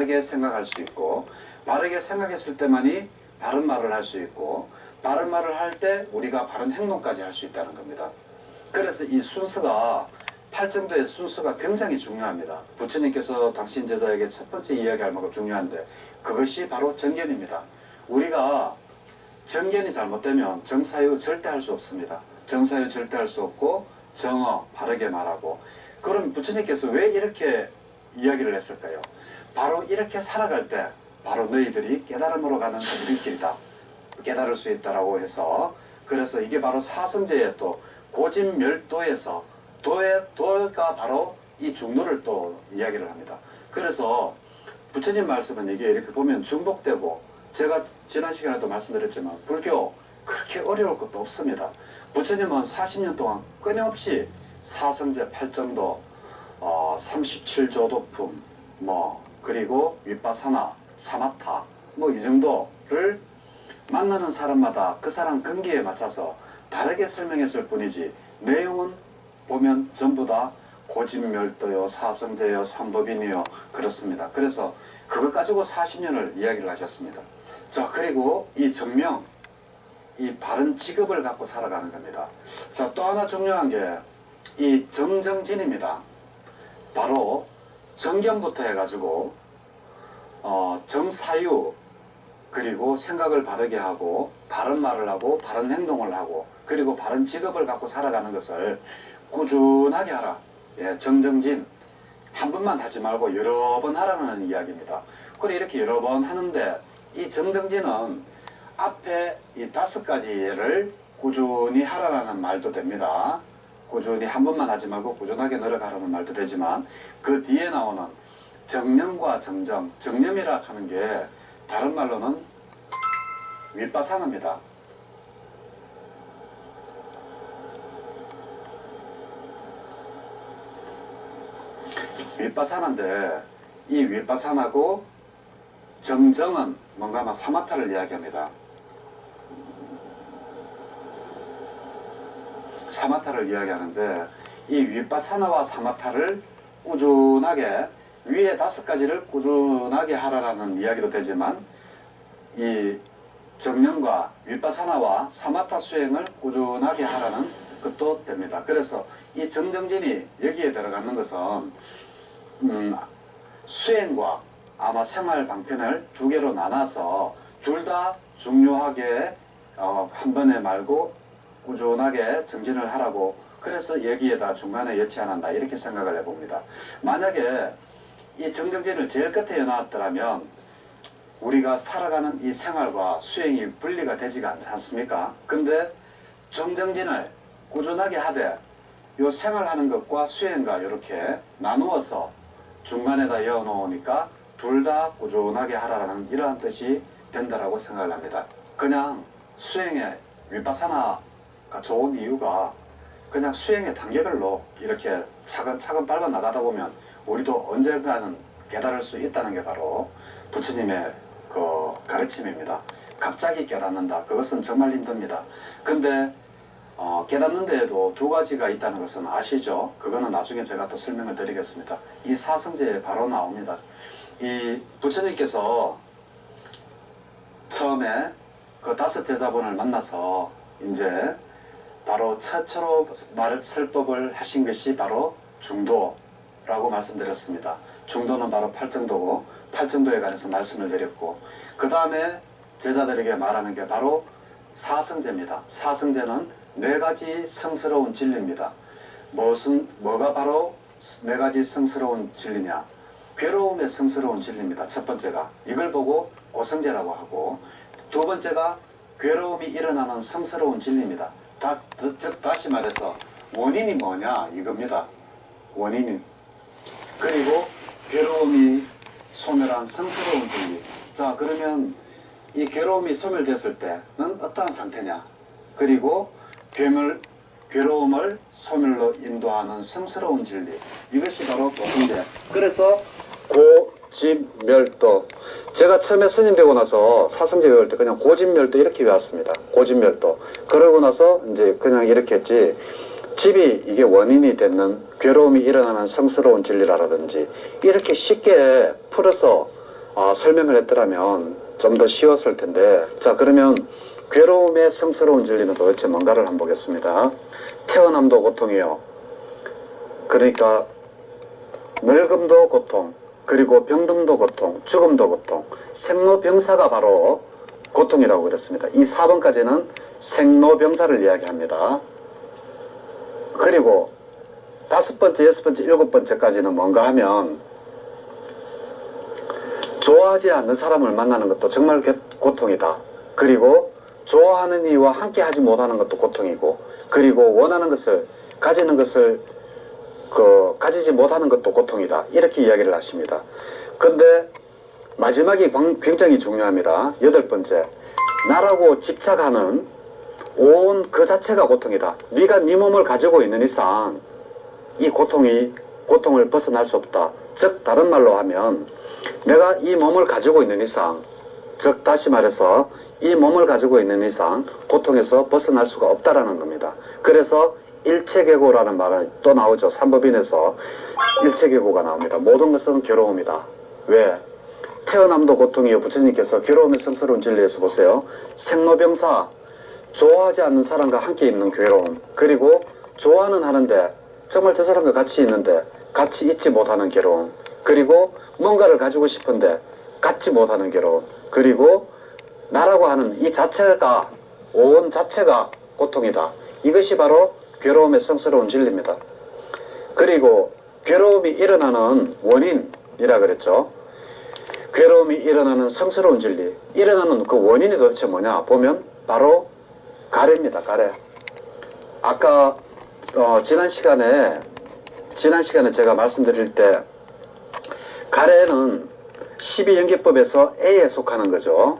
바르게 생각할 수 있고 바르게 생각했을 때만이 바른 말을 할 수 있고 바른 말을 할 때 우리가 바른 행동까지 할 수 있다는 겁니다. 그래서 이 순서가 팔정도의 순서가 굉장히 중요합니다. 부처님께서 당신 제자에게 첫 번째 이야기할 만큼 중요한데 그것이 바로 정견입니다. 우리가 정견이 잘못되면 정사유 절대 할 수 없습니다. 정사유 절대 할 수 없고 정어 바르게 말하고 그럼 부처님께서 왜 이렇게 이야기를 했을까요? 바로 이렇게 살아갈 때 바로 너희들이 깨달음으로 가는 길이다. 깨달을 수 있다라고 해서 그래서 이게 바로 사성제의 또 고진멸도에서 도의 도가 바로 이 중도를 또 이야기를 합니다. 그래서 부처님 말씀은 이게 이렇게 보면 중복되고 제가 지난 시간에도 말씀드렸지만 불교 그렇게 어려울 것도 없습니다. 부처님은 40년 동안 끊임없이 사성제 8정도 어, 37조도품 뭐 그리고 윗바사나 사마타 뭐 이 정도를 만나는 사람마다 그 사람 근기에 맞춰서 다르게 설명했을 뿐이지 내용은 보면 전부 다 고진멸도요 사성제요 삼법인이요 그렇습니다. 그래서 그것 가지고 40년을 이야기를 하셨습니다. 자 그리고 이 정명 이 바른 직업을 갖고 살아가는 겁니다. 자 또 하나 중요한 게 이 정정진입니다. 바로 정견부터 해가지고 어, 정사유 그리고 생각을 바르게 하고 바른 말을 하고 바른 행동을 하고 그리고 바른 직업을 갖고 살아가는 것을 꾸준하게 하라. 예, 정정진 한 번만 하지 말고 여러 번 하라는 이야기입니다. 그래 이렇게 여러 번 하는데 이 정정진은 앞에 이 다섯 가지를 꾸준히 하라는 말도 됩니다. 꾸준히 한 번만 하지 말고 꾸준하게 노력하라는 말도 되지만 그 뒤에 나오는 정념과 정정, 정념이라 하는 게 다른 말로는 윗바사나입니다. 윗바사나인데 이 윗바사나고 정정은 뭔가 막 사마타를 이야기합니다. 사마타를 이야기하는데 이 윗바사나와 사마타를 꾸준하게 위에 다섯 가지를 꾸준하게 하라라는 이야기도 되지만 이 정념과 윗바사나와 사마타 수행을 꾸준하게 하라는 것도 됩니다. 그래서 이 정정진이 여기에 들어가는 것은 음, 수행과 아마 생활 방편을 두 개로 나눠서 둘 다 중요하게 어, 한 번에 말고 꾸준하게 정진을 하라고 그래서 여기에다 중간에 여치 않았나 이렇게 생각을 해봅니다. 만약에 이 정정진을 제일 끝에 해놨더라면 우리가 살아가는 이 생활과 수행이 분리가 되지가 않습니까? 근데 정정진을 꾸준하게 하되 요 생활하는 것과 수행과 이렇게 나누어서 중간에다 이어 놓으니까 둘 다 꾸준하게 하라는 이러한 뜻이 된다라고 생각을 합니다. 그냥 수행에 윗바사나가 좋은 이유가 그냥 수행의 단계별로 이렇게 차근차근 밟아 나가다 보면 우리도 언젠가는 깨달을 수 있다는 게 바로 부처님의 그 가르침입니다. 갑자기 깨닫는다. 그것은 정말 힘듭니다. 근데 어, 깨닫는 데에도 두 가지가 있다는 것은 아시죠? 그거는 나중에 제가 또 설명을 드리겠습니다. 이 사성제에 바로 나옵니다. 이 부처님께서 처음에 그 다섯 제자분을 만나서 이제 바로 최초로 말 설법을 하신 것이 바로 중도라고 말씀드렸습니다. 중도는 바로 팔정도고 팔정도에 관해서 말씀을 드렸고 그 다음에 제자들에게 말하는 게 바로 사성제입니다. 사성제는 네 가지 성스러운 진리입니다. 무슨 뭐가 바로 네 가지 성스러운 진리냐? 괴로움의 성스러운 진리입니다. 첫 번째가 이걸 보고 고성제라고 하고 두 번째가 괴로움이 일어나는 성스러운 진리입니다. 다, 즉 다시 말해서 원인이 뭐냐 이겁니다. 원인이 그리고 괴로움이 소멸한 성스러운 진리. 자 그러면 이 괴로움이 소멸됐을 때는 어떠한 상태냐? 그리고 괴물 괴로움을 소멸로 인도하는 성스러운 진리. 이것이 바로 고성제. 그래서 고 집멸도. 제가 처음에 스님 되고 나서 사성제 외울 때 그냥 고집멸도 이렇게 외웠습니다. 고집멸도. 그러고 나서 이제 그냥 이렇게 했지. 집이 이게 원인이 되는 괴로움이 일어나는 성스러운 진리라든지 이렇게 쉽게 풀어서 어, 설명을 했더라면 좀 더 쉬웠을 텐데 자 그러면 괴로움의 성스러운 진리는 도대체 뭔가를 한번 보겠습니다. 태어남도 고통이요. 그러니까 늙음도 고통, 그리고 병듦도 고통, 죽음도 고통, 생로병사가 바로 고통이라고 그랬습니다. 이 4번까지는 생로병사를 이야기합니다. 그리고 다섯 번째, 여섯 번째, 일곱 번째까지는 뭔가 하면 좋아하지 않는 사람을 만나는 것도 정말 고- 고통이다. 그리고 좋아하는 이와 함께 하지 못하는 것도 고통이고, 그리고 원하는 것을, 가지는 것을 그 가지지 못하는 것도 고통이다. 이렇게 이야기를 하십니다. 근데 마지막이 광- 굉장히 중요합니다. 여덟 번째. 나라고 집착하는 온 그 자체가 고통이다. 네가 네 몸을 가지고 있는 이상 이 고통이 고통을 벗어날 수 없다. 즉 다른 말로 하면 내가 이 몸을 가지고 있는 이상 즉 다시 말해서 이 몸을 가지고 있는 이상 고통에서 벗어날 수가 없다라는 겁니다. 그래서 일체계고라는 말은 또 나오죠. 삼법인에서 일체계고가 나옵니다. 모든 것은 괴로움이다. 왜? 태어남도 고통이요. 부처님께서 괴로움의 성스러운 진리에서 보세요. 생로병사 좋아하지 않는 사람과 함께 있는 괴로움 그리고 좋아는 하는데 정말 저 사람과 같이 있는데 같이 있지 못하는 괴로움 그리고 뭔가를 가지고 싶은데 갖지 못하는 괴로움 그리고 나라고 하는 이 자체가 온 자체가 고통이다 이것이 바로 괴로움의 성스러운 진리입니다. 그리고 괴로움이 일어나는 원인이라 그랬죠. 괴로움이 일어나는 성스러운 진리. 일어나는 그 원인이 도대체 뭐냐? 보면 바로 가래입니다 가래. 아까 어, 지난 시간에 지난 시간에 제가 말씀드릴 때 가래는 12연계법에서 A에 속하는 거죠